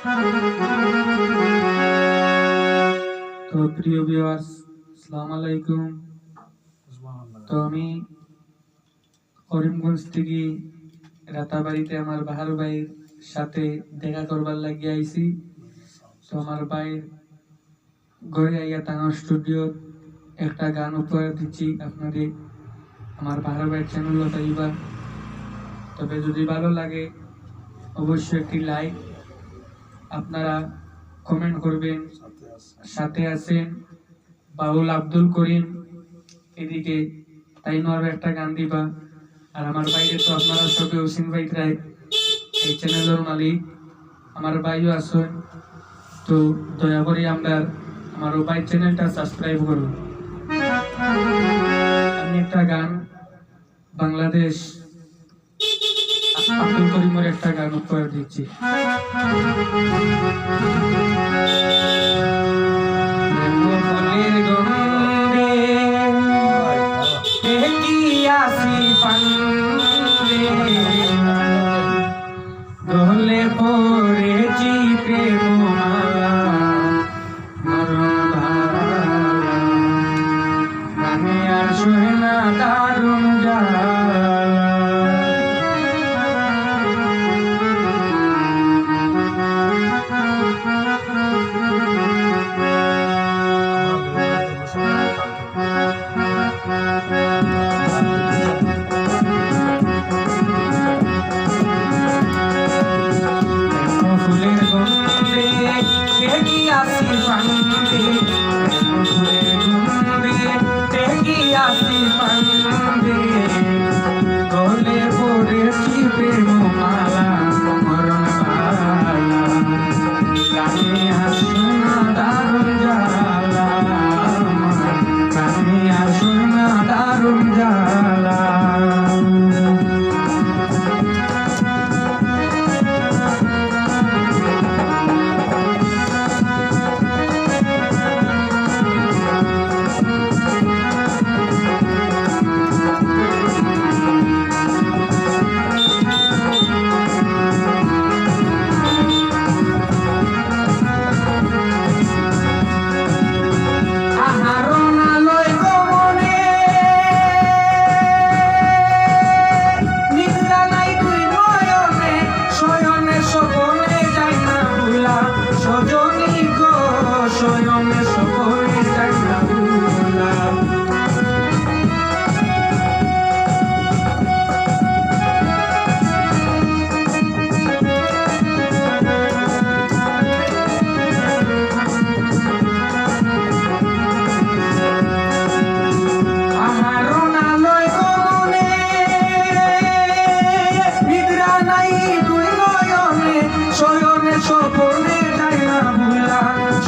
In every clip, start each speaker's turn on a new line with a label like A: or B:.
A: তো প্রিয় ভিউয়ার্স আসসালামু আলাইকুম। তো আমি করিমগঞ্জ থেকে রাতাবাড়িতে আমার বাহার ভাইয়ের সাথে দেখা করবার লাগি আইছি। তো আমার ভাইয়ের ঘরে আইয়া তাঙ্গা স্টুডিও একটা গান উপহার দিচ্ছি আপনাদের, আমার বাহার ভাইয়ের চ্যানেল পাইবা তবে যদি ভালো লাগে, অবশ্যই একটি লাইক আপনারা কমেন্ট করবেন। সাথে আছেন। বাউল আব্দুল করিম। এদিকে তাই নর একটা গান দিবা। আর আমার বাইরে তো আপনারা সবে হোসেন ভাই রায় এই চ্যানেলের মালিক। আমার ভাইও আছেন। তো দয়া করে আমরা আমার ও ভাই চ্যানেলটা সাবস্ক্রাইব করুন। আমি একটা গান বাংলাদেশ আব্দুল করিমের একটা গান উপহার দিচ্ছি।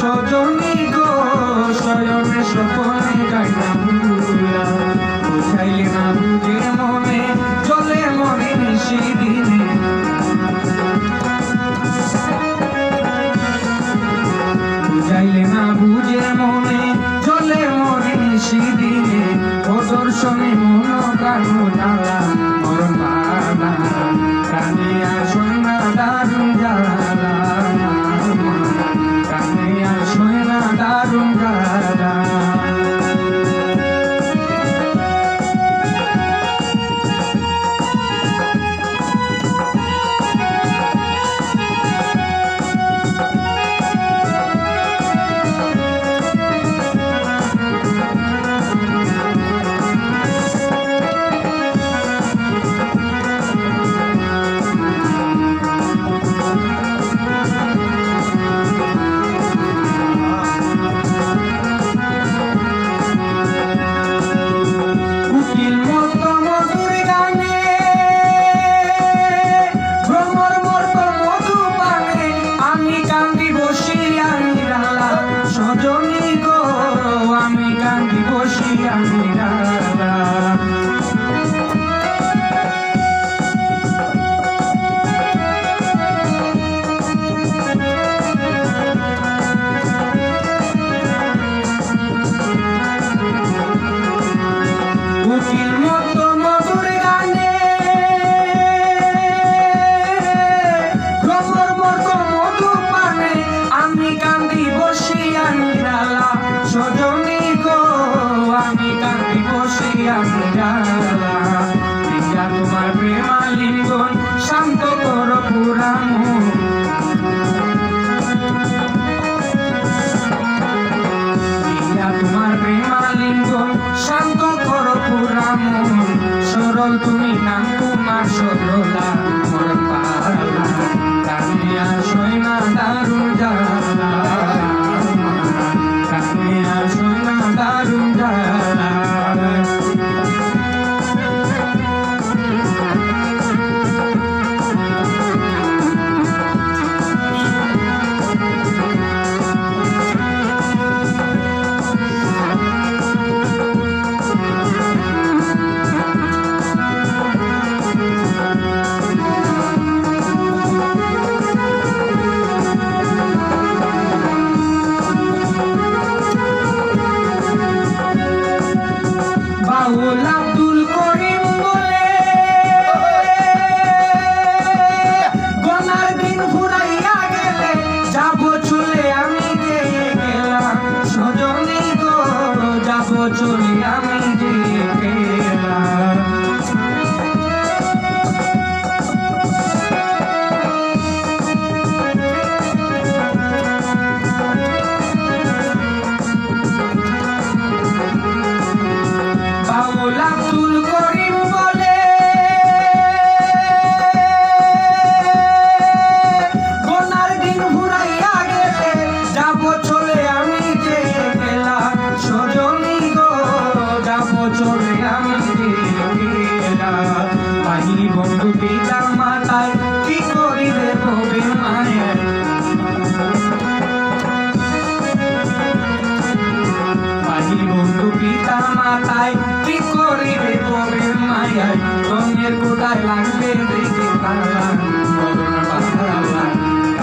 A: সজনী গো, শয়নে স্বপনে যাই না ভুলা বুঝাইলে না বুঝে মনে, চলে মনে নিশি দিনে। বুঝাইলে না বুঝে মনে, চলে মনে সিদিনে ও দর্শনে মন প্রাণ জ্বালা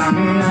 A: Kami